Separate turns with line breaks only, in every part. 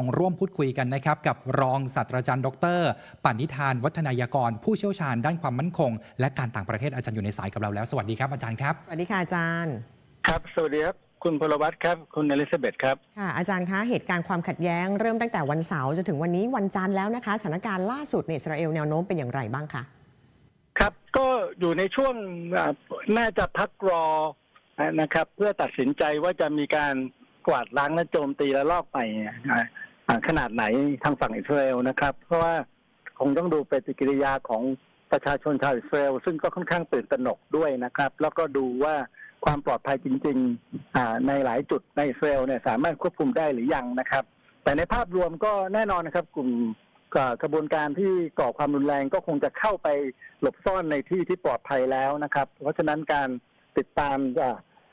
องร่วมพูดคุยกันนะครับกับรองศาสตราจารย์ ดรปณิธาน วัฒนายากร ผู้เชี่ยวชาญด้านความมั่นคง และการต่างประเทศอาจารย์อยู่ในสายกับเราแล้ว สวัสดีครับอาจารย์ครับ
สวัสดีค่ะอาจารย์
ครับ สวัสดีครับ คุณพลวัตครับ คุณอลิซาเบธครับ
ค่ะ อาจารย์คะเหตุการณ์ความขัดแย้งเริ่มตั้งแต่วันเสาร์จนถึงวันนี้วันจันทร์แล้วนะคะสถานการณ์ล่าสุดในอิสราเอลแนวโน้มเป็นอย่างไรบ้างคะ
ครับก็อยู่ในช่วงอ่าน่าจะพักรอนะครับ เพื่อตัดสินใจว่าจะมีการกวาดล้างและโจมตีและลอกไปอ่าอ่า ขนาดไหนทางฝั่งอิสราเอลนะครับ เพราะว่าคงต้องดูปฏิกิริยาของประชาชนชาวอิสราเอลซึ่งก็ค่อนข้างตื่นตระหนกด้วยนะครับ แล้วก็ดูว่าความปลอดภัยจริงๆในหลายจุดในอิสราเอลเนี่ยสามารถควบคุมได้หรือยังนะครับ แต่ในภาพรวมก็แน่นอนนะครับ กลุ่มกระบวนการที่ก่อความรุนแรงก็คงจะเข้าไปหลบซ่อนในที่ที่ปลอดภัยแล้วนะครับ เพราะฉะนั้นการติดตาม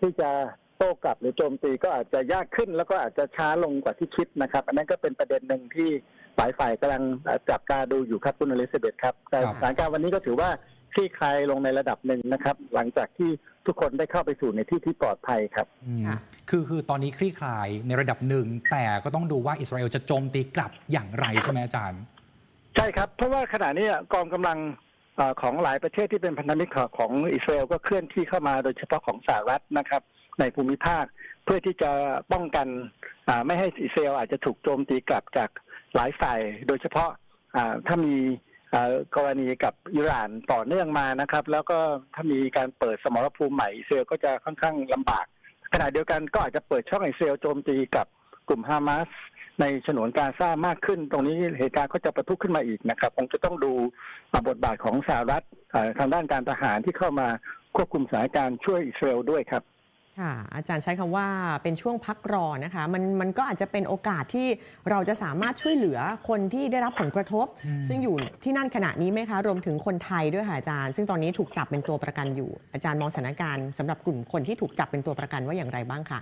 ที่จะ โต้กลับหรือโจมตีก็อาจจะยากขึ้น แล้วก็อาจจะช้าลงกว่าที่คิดนะครับ อันนั้นก็เป็นประเด็นหนึ่งที่หลายฝ่ายกำลังอ่าจับตาดูอยู่ครับคุณอลิซาเบธครับแต่
ครับ
สถานการณ์วันนี้ก็ถือว่าคลี่คลายลงในระดับหนึ่งนะครับ หลังจากที่ทุกคนได้เข้าไปสู่ในที่ที่ปลอดภัยครับ
อืม
ค่ะ
คือคือตอนนี้คลี่คลายในระดับหนึ่ง แต่ก็ต้องดูว่าอิสราเอลจะโจมตีกลับอย่างไรใช่ไหมอาจารย์
ใช่ครับ เพราะว่าขณะนี้กองกำลังเอ่อของหลายประเทศที่เป็นพันธมิตรของอิสราเอลก็เคลื่อนที่เข้ามาโดยเฉพาะของสหรัฐนะครับ ในภูมิภาค เพื่อที่จะป้องกันไม่ให้อิสราเอลอาจจะถูกโจมตีกลับจากหลายฝ่าย โดยเฉพาะถ้ามีกรณีกับอิหร่านต่อเนื่องมานะครับ แล้วก็ถ้ามีการเปิดสมรภูมิใหม่อิสราเอลก็จะค่อนข้างลำบาก ขณะเดียวกันก็อาจจะเปิดช่องอิสราเอลโจมตีกับกลุ่มฮามาสในฉนวนกาซามากขึ้น ตรงนี้เหตุการณ์ก็จะประทุขึ้นมาอีกนะครับคงจะต้องดูบทบาทของสหรัฐทางด้านการทหารที่เข้ามาควบคุมสถานการณ์ช่วยอิสราเอลด้วยครับ
ค่ะอาจารย์ใช้คำว่าเป็นช่วงพักรอนะคะมันมันก็อาจจะเป็นโอกาสที่เราจะสามารถช่วยเหลือคนที่ได้รับผลกระทบ
อืม
ซึ่งอยู่ที่นั่นขณะนี้ไหมคะ รวมถึงคนไทยด้วยค่ะอาจารย์ ซึ่งตอนนี้ถูกจับเป็นตัวประกันอยู่ อาจารย์มองสถานการณ์สำหรับกลุ่มคนที่ถูกจับเป็นตัวประกันว่าอย่างไรบ้างคะ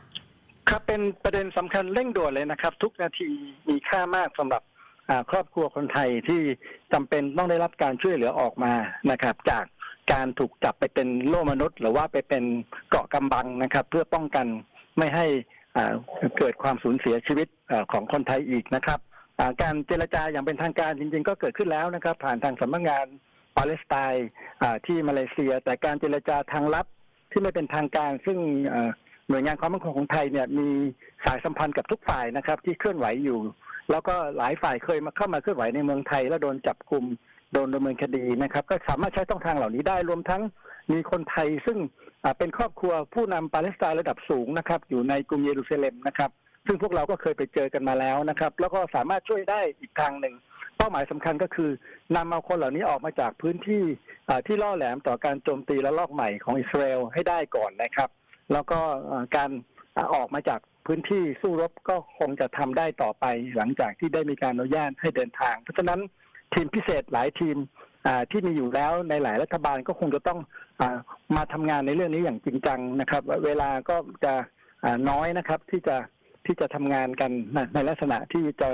ครับเป็นประเด็นสำคัญเร่งด่วนเลยนะครับ ทุกนาทีมีค่ามากสำหรับอ่าครอบครัวคนไทยที่จำเป็นต้องได้รับการช่วยเหลือออกมานะครับ จาก การถูกจับไปเป็นโล่มนุษย์ หรือว่าไปเป็นเกาะกำบังนะครับ เพื่อป้องกันไม่ให้เกิดความสูญเสียชีวิตอของคนไทยอีกนะครับการเจรจาอย่างเป็นทางการจริง ๆ ก็เกิดขึ้นแล้วนะครับ ผ่านทางสำนักงานปาเลสไตน์ที่มาเลเซีย แต่การเจรจาทางลับที่ไม่เป็นทางการ ซึ่งหน่วยงานความมั่นคงของไทยเนี่ยมีสายสัมพันธ์กับทุกฝ่ายนะครับ ที่เคลื่อนไหวอยู่ แล้วก็หลายฝ่ายเคยมาเข้ามาเคลื่อนไหวในเมืองไทย แล้วโดนจับกลุ่ม โดนดำเนินคดีนะครับ ก็สามารถใช้ช่องทางเหล่านี้ได้รวมทั้งมีคนไทยซึ่งเป็นครอบครัวผู้นำปาเลสไตน์ระดับสูงนะครับ อยู่ในกรุงเยรูซาเล็มนะครับ ซึ่งพวกเราก็เคยไปเจอกันมาแล้วนะครับ แล้วก็สามารถช่วยได้อีกทางหนึ่ง เป้าหมายสำคัญก็คือนำเอาคนเหล่านี้ออกมาจากพื้นที่ที่ล่อแหลมต่อการโจมตีและลอกใหม่ของอิสราเอลให้ได้ก่อนนะครับ แล้วก็การอออกมาจากพื้นที่สู้รบก็คงจะทำได้ต่อไปหลังจากที่ได้มีการอนุญาตให้เดินทาง เพราะฉะนั้น ทีมพิเศษหลายทีมอ่าที่มีอยู่แล้วในหลายรัฐบาลก็คงจะต้องอามาทำงานในเรื่องนี้อย่างจริงจังนะครับ เวลาก็จะอ่าน้อยนะครับที่จะที่จะทำงานกันในในลักษณะที่จะ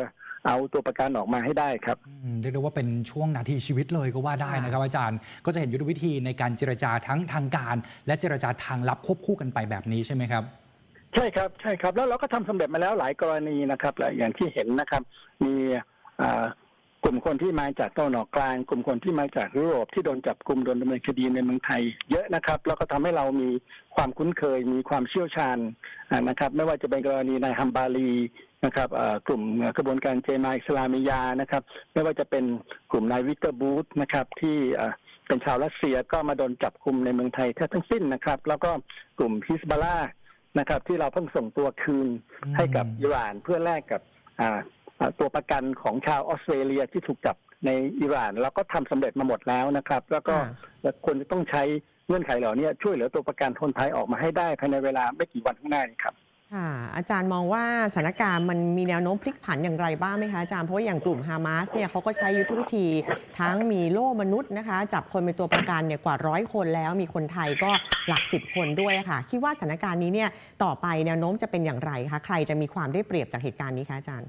เอาตัวประกันออกมาให้ได้ครับ
อืมเรียกได้ว่าเป็นช่วงนาทีชีวิตเลยก็ว่าได้นะครับ อาจารย์ก็จะเห็นยุทธวิธีในการเจรจาทั้งทางการ และเจรจาทางลับควบคู่กันไปแบบนี้ใช่ไหมครับ
ใช่ครับใช่ครับ แล้วเราก็ทำสำเร็จมาแล้วหลายกรณีนะครับและอย่างที่เห็นนะครับ มีอ่า กลุ่มคนที่มาจากตะวันออกกลาง กลุ่มคนที่มาจากยุโรปที่โดนจับกลุ่มโดนดำเนินคดีในเมืองไทย เยอะนะครับ แล้วก็ทำให้เรามีความคุ้นเคยมีความเชี่ยวชาญอ่านะครับ ไม่ว่าจะเป็นกรณีนายฮัมบาลีนะครับอ่ากลุ่มกระบวนการเจมาอิสลามิยานะครับ ไม่ว่าจะเป็นกลุ่มนายวิกเตอร์บูธนะครับที่อ่าเป็นชาวรัสเซียก็มาโดนจับกลุ่มในเมืองไทยแทบทั้งสิ้นนะครับ แล้วก็กลุ่มฮิสบาลานะครับ ที่เราเพิ่งส่งตัวคืน
อืม
ให้กับอิหร่านเพื่อแลกกับอ่าอ่า ตัวประกันของชาวออสเตรเลียที่ถูกจับในอิหร่านเราก็ทำสำเร็จมาหมดแล้วนะครับ แล้วก็
ค่ะ
แล้วควรจะต้องใช้เงื่อนไขเหล่านี้ช่วยเหลือตัวประกันคนไทยออกมาให้ได้ภายในเวลาไม่กี่วันข้างหน้านี้ครับ
ค่ะอาจารย์มองว่าสถานการณ์มันมีแนวโน้มพลิกผันอย่างไรบ้างไหมคะอาจารย์เพราะว่าอย่างกลุ่มฮามาสเนี่ยเขาก็ใช้ยุทธวิธีทั้งมีโล่มนุษย์นะคะ จับคนเป็นตัวประกันเนี่ยกว่าร้อยคนแล้ว มีคนไทยก็หลักสิบคนด้วยอะค่ะ คิดว่าสถานการณ์นี้เนี่ยต่อไปแนวโน้มจะเป็นอย่างไรคะใครจะมีความได้เปรียบจากเหตุการณ์นี้คะอาจารย์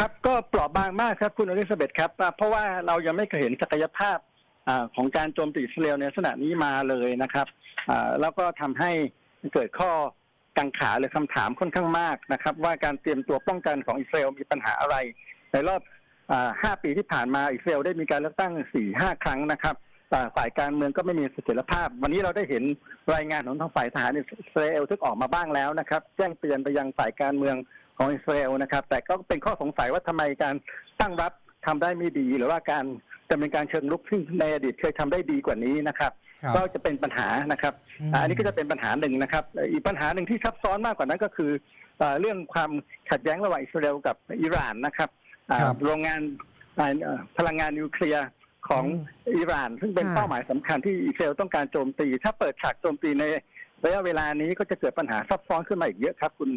ครับก็เปราะบางมากครับคุณอลิซาเบธครับ เพราะว่าเรายังไม่เคยเห็นศักยภาพอของการโจมตีอิสราเอลในลักษณะนี้มาเลยนะครับอแล้วก็ทำให้เกิดข้อกังขาหรือคำถามค่อนข้างมากนะครับ ว่าการเตรียมตัวป้องกันของอิสราเอลมีปัญหาอะไร ในรอบห้าปีที่ผ่านมาอิสราเอลได้มีการเลือกตั้งสี่ห้าครั้งนะครับฝ่ายการเมืองก็ไม่มีเสถียรภาพ วันนี้เราได้เห็นรายงานของทางฝ่ายทหารอิสราเอลที่ออกมาบ้างแล้วนะครับ แจ้งเตือนไปยังฝ่ายการเมือง ของอิสราเอลนะครับ แต่ก็เป็นข้อสงสัยว่าทำไมการตั้งรับทำได้ไม่ดี หรือว่าการดำเนินการเชิงลุกซึ่งในอดีตเคยทำได้ดีกว่านี้นะครับ
ครับ
ก็จะเป็นปัญหานะครับ
ม
อ่าอันนี้ก็จะเป็นปัญหาหนึ่งนะครับเอ่ออีกปัญหาหนึ่งที่ซับซ้อนมากกว่านั้นก็คือเอ่อเรื่องความขัดแย้งระหว่างอิสราเอลกับอิหร่านนะครับอ่า
ครับ
โรงงานอ่าเอ่อพลังงานนิวเคลียร์ของอิหร่าน ซึ่งเป็น
ค่ะ
เป้าหมายสำคัญที่อิสราเอลต้องการโจมตี ถ้าเปิดฉากโจมตีในระยะเวลานี้ก็จะเกิดปัญหาซับซ้อนขึ้นมาอีกเยอะครับ คุณ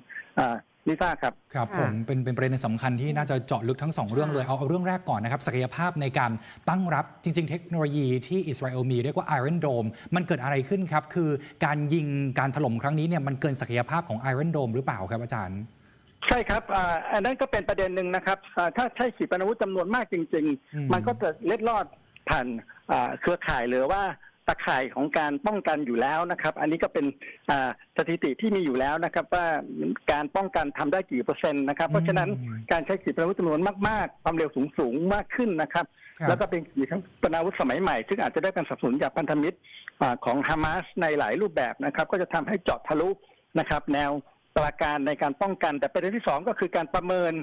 อ่าลิซ่าครับ
ครับ
ค่ะ
ผมเป็นเป็นประเด็นสำคัญที่น่าจะเจาะลึกทั้งสองเรื่องเลยเอาเอาเรื่องแรกก่อนนะครับ ศักยภาพในการตั้งรับจริง ๆ เทคโนโลยีที่อิสราเอลมีเรียกว่า Iron Dome มันเกิดอะไรขึ้นครับ คือการยิงการถล่มครั้งนี้เนี่ยมันเกินศักยภาพของ Iron Dome หรือเปล่าครับอาจารย์
ใช่ครับอ่าอันนั้นก็เป็นประเด็นหนึ่งนะครับอ่าถ้าใช้ขีปนาวุธจำนวนมากจริง
อืม
ๆ มันก็จะเล็ดลอดผ่านอ่าเครือข่ายหรือว่า ตะข่ายของการป้องกันอยู่แล้วนะครับ อันนี้ก็เป็นอ่าสถิติที่มีอยู่แล้วนะครับ ว่าการป้องกันทำได้กี่เปอร์เซ็นต์นะครับ เพราะฉะนั้น
อืม
การใช้ขีปนาวุธจำนวนมากๆ ความเร็วสูงๆมากขึ้นนะครับ
ครับ
แล้วก็เป็นขีปนาวุธสมัยใหม่ ซึ่งอาจจะได้การสนับสนุนจากพันธมิตรอ่าของฮามาสในหลายรูปแบบนะครับ ก็จะทำให้เจาะทะลุนะครับ แนวปราการในการป้องกัน แต่ประเด็นที่สองก็คือการประเมิน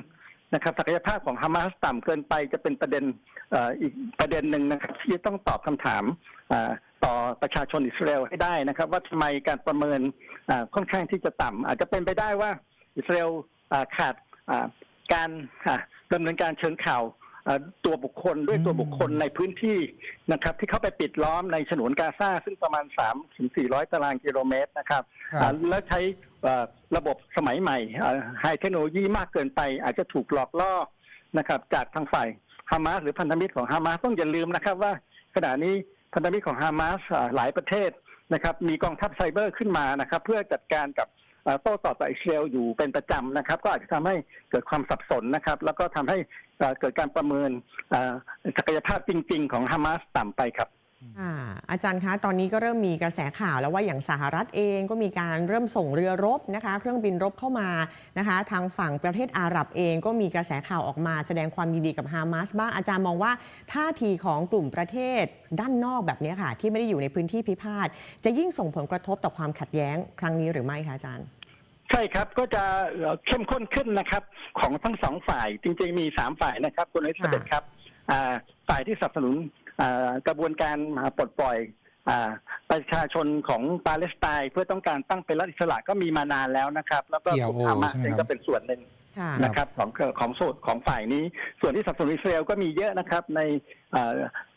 นะครับศักยภาพของฮามาสต่ำเกินไปจะเป็นประเด็นเอ่ออีกประเด็นหนึ่งนะครับที่จะต้องตอบคำถามอ่า ต่อประชาชนอิสราเอลให้ได้นะครับ ว่าทำไมการประเมินอ่าค่อนข้างที่จะต่ำอาจจะเป็นไปได้ว่าอิสราเอลอ่าขาดอ่าการอ่าดำเนินการเชิงข่าวอ่าตัวบุคคลด้วยตัวบุคคลในพื้นที่นะครับ ที่เข้าไปปิดล้อมในฉนวนกาซาซึ่งประมาณ 3 ถึง 400 ตารางกิโลเมตรนะครับ
ครับ
อ่าแล้วใช้เอ่อระบบสมัยใหม่ไฮเทคโนโลยีมากเกินไป อาจจะถูกหลอกล่อนะครับ จากทางฝ่ายฮามาสหรือพันธมิตรของฮามาสต้องอย่าลืมนะครับว่าขณะนี้ พันธมิตรของฮามาสหลายประเทศนะครับมีกองทัพไซเบอร์ขึ้นมานะครับเพื่อจัดการกับโต้ตอบกับอิสราเอลอยู่เป็นประจำนะครับ ก็อาจจะทำให้เกิดความสับสนนะครับ แล้วก็ทำให้เกิดการประเมินศักยภาพจริง ๆ ของฮามาสต่ำไปครับ
อ่าอาจารย์คะ ตอนนี้ก็เริ่มมีกระแสข่าวแล้วว่าอย่างสหรัฐเองก็มีการเริ่มส่งเรือรบนะคะ เครื่องบินรบเข้ามานะคะ ทางฝั่งประเทศอาหรับเองก็มีกระแสข่าวออกมา แสดงความยินดีกับฮามาสบ้างอาจารย์มองว่าท่าทีของกลุ่มประเทศด้านนอกแบบนี้ค่ะ ที่ไม่ได้อยู่ในพื้นที่พิพาทจะยิ่งส่งผลกระทบต่อความขัดแย้งครั้งนี้หรือไม่คะอาจารย์
ใช่ครับก็จะเอ่อเข้มข้นขึ้นนะครับ ของทั้งสองฝ่ายจริงๆมีสามฝ่ายนะครับคุณอลิซาเบธครับอ่าฝ่ายที่สนับสนุนอ่า กระบวนการอ่าปลดปล่อยอ่าประชาชนของปาเลสไตน์เพื่อต้องการตั้งเป็นรัฐอิสระก็มีมานานแล้วนะครับ แล้วก็กลุ่ม
PLO
ฮามาส
ใช่ไหม
เอง
ครับ
ก็เป็นส่วนหนึ่ง
ค่ะ
นะครับของของส่วนของฝ่ายนี้ ส่วนที่สนับสนุนอิสราเอลก็มีเยอะนะครับ ในเอ่อ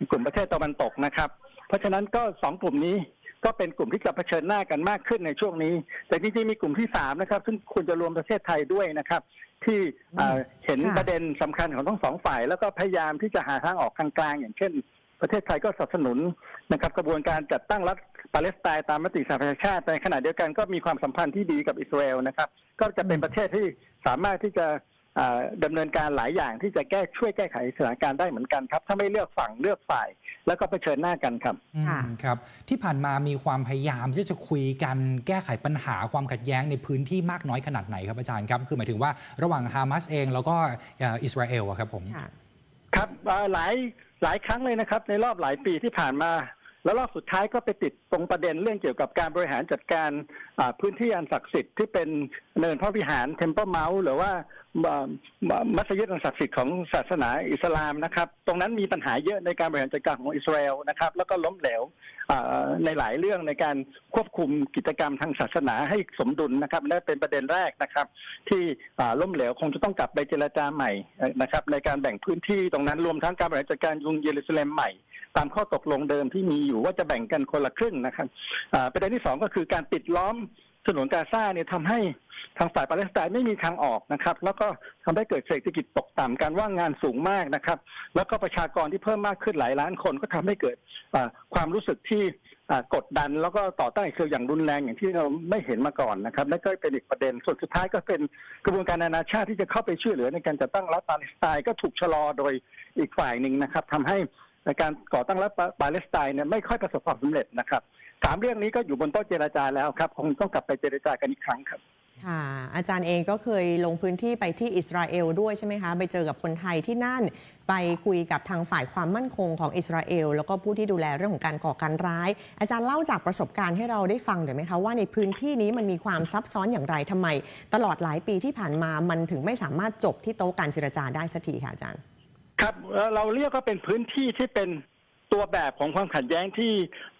กลุ่มประเทศตะวันตกนะครับ เพราะฉะนั้นก็สองกลุ่มนี้ก็เป็นกลุ่มที่จะเผชิญหน้ากันมากขึ้นในช่วงนี้ แต่จริงๆมีกลุ่มที่สามนะครับ ซึ่งควรจะรวมประเทศไทยด้วยนะครับ ที่เอ่อเห็น
ค่ะ
ประเด็นสำคัญของทั้งสองฝ่าย แล้วก็พยายามที่จะหาทางออกกลางๆอย่างเช่น ประเทศไทยก็สนับสนุนนะครับกระบวนการจัดตั้งรัฐปาเลสไตน์ตามมติสหประชาชาติในขณะเดียวกันก็มีความสัมพันธ์ที่ดีกับอิสราเอลนะครับ ก็จะเป็นประเทศที่สามารถที่จะอ่าดำเนินการหลายอย่างที่จะแก้ช่วยแก้ไขสถานการณ์ได้เหมือนกันครับ ถ้าไม่เลือกฝั่งเลือกฝ่าย แล้วก็เผชิญหน้ากันครับ
อืม
ค่ะ
ครับ ที่ผ่านมามีความพยายามที่จะคุยกันแก้ไขปัญหาความขัดแย้งในพื้นที่มากน้อยขนาดไหนครับอาจารย์ครับ คือหมายถึงว่าระหว่างฮามาสเองแล้วก็เอ่ออิสราเอลอะครับผม
ค
รับหลายหลายครั้งเลยนะครับ ในรอบหลายปีที่ผ่านมา แล้วรอบสุดท้ายก็ไปติดตรงประเด็นเรื่องเกี่ยวกับการบริหารจัดการพื้นที่อันศักดิ์สิทธิ์ที่เป็นเนินพระวิหารเทมเ l ิลเมาส์หรือว่ามัสยิดอันศักดิ์สิทธิ์ของศาสนาอิสลามนะครับ ตรงนั้นมีปัญหาเยอะในการบริหารจัดการของอิสราเอลนะครับ แล้วก็ล้มเหลวในหลายเรื่องในการควบคุมกิจกรรมทางศาสนาให้สมดุลนะครับนั่นเป็นประเด็นแรกนะครับ ที่ล้มเหลวคงจะต้องกลับไปเจรจาใหม่นะครับ ในการแบ่งพื้นที่ตรงนั้นรวมทั้งการบริหารจัดการกรุงเยรูซาเล็มใหม่ ตามข้อตกลงเดิมที่มีอยู่ว่าจะแบ่งกันคนละครึ่งนะครับประเด็นที่สองก็คือการปิดล้อมถนนกาซาเนี่ยทำให้ทางฝ่ายปาเลสไตน์ไม่มีทางออกนะครับ แล้วก็ทำให้เกิดเศรษฐกิจตกต่ำการว่างงานสูงมากนะครับ แล้วก็ประชากรที่เพิ่มมากขึ้นหลายล้านคนก็ทำให้เกิดความรู้สึกที่กดดันแล้วก็ต่อต้านอิสราเอลอย่างรุนแรงอย่างที่เราไม่เห็นมาก่อนนะครับและก็เป็นอีกประเด็นส่วนสุดท้ายก็เป็นกระบวนการนานาชาติที่จะเข้าไปช่วยเหลือในการจัดตั้งรัฐปาเลสไตน์ก็ถูกชะลอโดยอีกฝ่ายหนึ่งนะครับทำให้ ในการก่อตั้งรัฐปาเลสไตน์เนี่ยไม่ค่อยประสบความสำเร็จนะครับสามเรื่องนี้ก็อยู่บนโต๊ะเจรจาแล้วครับ คงต้องกลับไปเจรจากันอีกครั้งครับ
ค่ะอาจารย์เองก็เคยลงพื้นที่ไปที่อิสราเอลด้วยใช่ไหมคะ ไปเจอกับคนไทยที่นั่น ไปคุยกับทางฝ่ายความมั่นคงของอิสราเอล แล้วก็ผู้ที่ดูแลเรื่องของการก่อการร้าย อาจารย์เล่าจากประสบการณ์ให้เราได้ฟังหน่อยไหมคะว่าในพื้นที่นี้มันมีความซับซ้อนอย่างไรทำไม ตลอดหลายปีที่ผ่านมามันถึงไม่สามารถจบที่โต๊ะการเจรจาได้สักทีค่ะอาจารย์
ครับเราเรียกว่าเป็นพื้นที่ที่เป็นตัวแบบของความขัดแย้งที่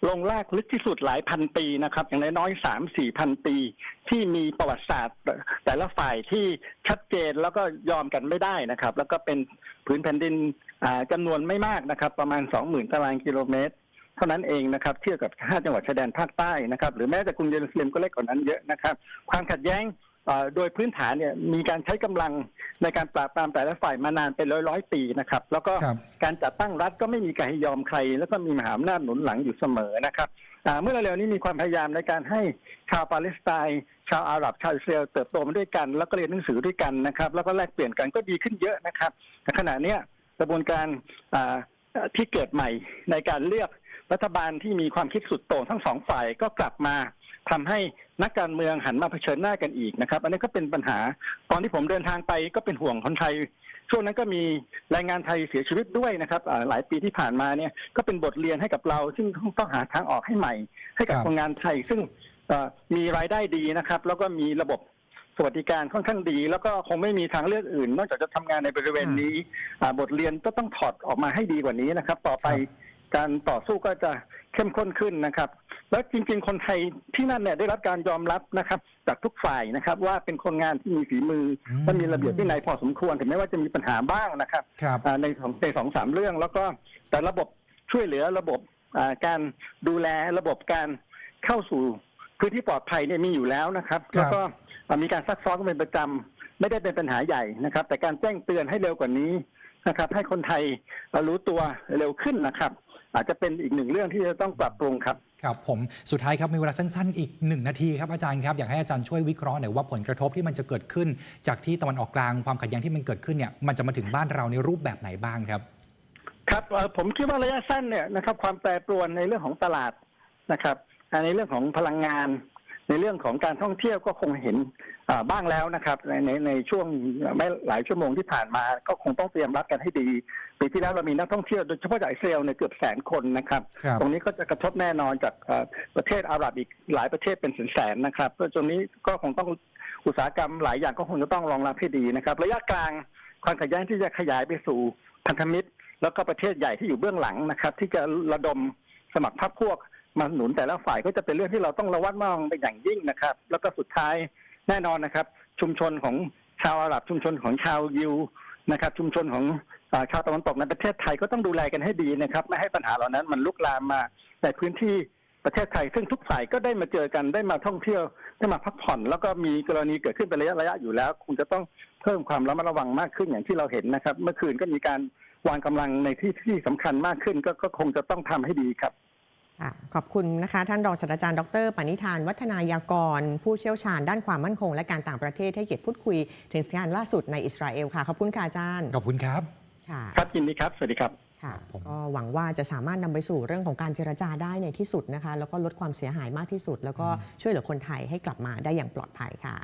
ลงลากลึกที่สุดหลายพันปีนะครับ อย่างน้อยๆสามสี่พันปี ที่มีประวัติศาสตร์ แต่ละฝ่ายที่ชัดเจนแล้วก็ยอมกันไม่ได้นะครับ แล้วก็เป็นพื้นแผ่นดินจำานวนไม่มากนะครับ ประมาณสองหมื่นตารางกิโลเมตร เท่านั้นเองนะครับเทียบกับ5จังหวัดชายแดนภาคใต้นะครับ หรือแม้แต่กรุงเยรูซาเล็มก็เล็กกว่านั้นเยอะนะครับ ความขัดแย้ง โดยพื้นฐานเนี่ยมีการใช้กำลังในการปราบปรามแต่ละฝ่ายมานานเป็นร้อยร้อยๆปีนะครับ แล้วก็
ครับ
การจัดตั้งรัฐก็ไม่มีการยอมใคร แล้วก็มีมหาอำนาจหนุนหลังอยู่เสมอนะครับอ่าเมื่อเร็วๆนี้มีความพยายามในการให้ชาวปาเลสไตน์ชาวอาหรับชาวอิสราเอลเติบโตมาด้วยกัน แล้วก็เรียนหนังสือด้วยกันนะครับ แล้วก็แลกเปลี่ยนกันก็ดีขึ้นเยอะนะครับแต่ขณะเนี้ยกระบวนการอ่าที่เกิดใหม่ในการเลือกรัฐบาลที่มีความคิดสุดโต่งทั้งสองฝ่ายก็กลับมา ทำให้นักการเมืองหันมาเผชิญหน้ากันอีกนะครับ อันนี้ก็เป็นปัญหาตอนที่ผมเดินทางไปก็เป็นห่วงคนไทย ช่วงนั้นก็มีแรงงานไทยเสียชีวิตด้วยนะครับหลายปีที่ผ่านมาเนี่ยก็เป็นบทเรียนให้กับเรา ซึ่งต้องหาทางออกให้ใหม่ ให้กับ
ค
นงานไทย ซึ่งมีรายได้ดีนะครับ แล้วก็มีระบบสวัสดิการค่อนข้างดี แล้วก็คงไม่มีทางเลือกอื่น นอกจากจะทำงานในบริเวณนี้บทเรียนก็ต้องถอดออกมาให้ดีกว่านี้นะครับ ต่อไปการต่อสู้ก็จะเข้มข้นขึ้นนะครับ แล้วจริงๆ คนไทยที่นั่นเนี่ยได้รับการยอมรับนะครับ จากทุกฝ่ายนะครับ ว่าเป็นคนงานที่มีฝีมืออ
ม
และมีระเบียบวินัยพอสมควรถึงแม้ว่าจะมีปัญหาบ้างนะครับ
ครับ
อ่าในสองในสองสามเรื่องแล้วก็แต่ระบบช่วยเหลือระบบอ่าการดูแลระบบการเข้าสู่พื้นที่ปลอดภัยเนี่ยมีอยู่แล้วนะครับ
ครับ
แล้วก็อ่ามีการซักซ้อมกันเป็นประจำไม่ได้เป็นปัญหาใหญ่นะครับ แต่การแจ้งเตือนให้เร็วกว่านี้นะครับ ให้คนไทยอ่ารู้ตัวเร็วขึ้นนะครับ อาจจะเป็นอีกหนึ่งเรื่องที่จะต้องปรับปรุงครับ
ครับผมสุดท้ายครับมีเวลาสั้นๆ อีกหนึ่งนาทีครับอาจารย์ครับอยากให้อาจารย์ช่วยวิเคราะห์หน่อยว่าผลกระทบที่มันจะเกิดขึ้น จากที่ตะวันออกกลางความขัดแย้งที่มันเกิดขึ้นเนี่ยมันจะมาถึงบ้านเราในรูปแบบไหนบ้างครับ
ครับเอ่อผมคิดว่าระยะสั้นเนี่ยนะครับความแปรปรวนในเรื่องของตลาดนะครับอ่าในเรื่องของพลังงาน ในเรื่องของการท่องเที่ยวก็คงเห็นอ่าบ้างแล้วนะครับในในในช่วงไม่หลายชั่วโมงที่ผ่านมา ก็คงต้องเตรียมรับกันให้ดีปีที่แล้วเรามีนักท่องเที่ยวโดยเฉพาะจากอิสราเอลเนี่ยเกือบแสนคนนะครับ
ครับ
ตรงนี้ก็จะกระทบแน่นอนจากเอ่อประเทศอาหรับอีกหลายประเทศเป็นแสนๆนะครับก็ตรงนี้ก็คงต้องอุตสาหกรรมหลายอย่างก็คงจะต้องรองรับให้ดีนะครับ ระยะกลางความขัดแย้งที่จะขยายไปสู่พันธมิตร แล้วก็ประเทศใหญ่ที่อยู่เบื้องหลังนะครับ ที่จะระดมสมัครพรรคพวก มาหนุนแต่ละฝ่ายก็จะเป็นเรื่องที่เราต้องระวัดระวังเป็นอย่างยิ่งนะครับ แล้วก็สุดท้ายแน่นอนนะครับ ชุมชนของชาวอาหรับชุมชนของชาวยิวนะครับ ชุมชนของอชาวตะวันตกในประเทศไทยก็ต้องดูแลกันให้ดีนะครับ ไม่ให้ปัญหาเหล่านั้นมันลุกลามมาในพื้นที่ประเทศไทย ซึ่งทุกฝ่ายก็ได้มาเจอกันได้มาท่องเที่ยวได้มาพักผ่อน แล้วก็มีกรณีเกิดขึ้นเป็นระยะระยะอยู่แล้วคงจะต้องเพิ่มความระมัดระวังมากขึ้นอย่างที่เราเห็นนะครับ เมื่อคืนก็มีการวางกำลังในที่ที่สำคัญมากขึ้นก็คงจะต้องทำให้ดีครับ
ขอบคุณนะคะ ท่านรองศาสตราจารย์ดรปณิธาน วัฒนายากร ผู้เชี่ยวชาญด้านความมั่นคง และการต่างประเทศให้เกียรติพูดคุย ถึงสถานการณ์ล่าสุดในอิสราเอลค่ะ ขอบคุณค่ะอาจารย์
ขอบคุณครับ
ค่ะ
ครับยินดีครับ สวัสดีครับ
ค่ะ
ผม
ก็หวังว่าจะสามารถนำไปสู่เรื่องของการเจรจาได้ในที่สุดนะคะ แล้วก็ลดความเสียหายมากที่สุด แล้วก็ช่วยเหลือคนไทยให้กลับมาได้อย่างปลอดภัยค่ะ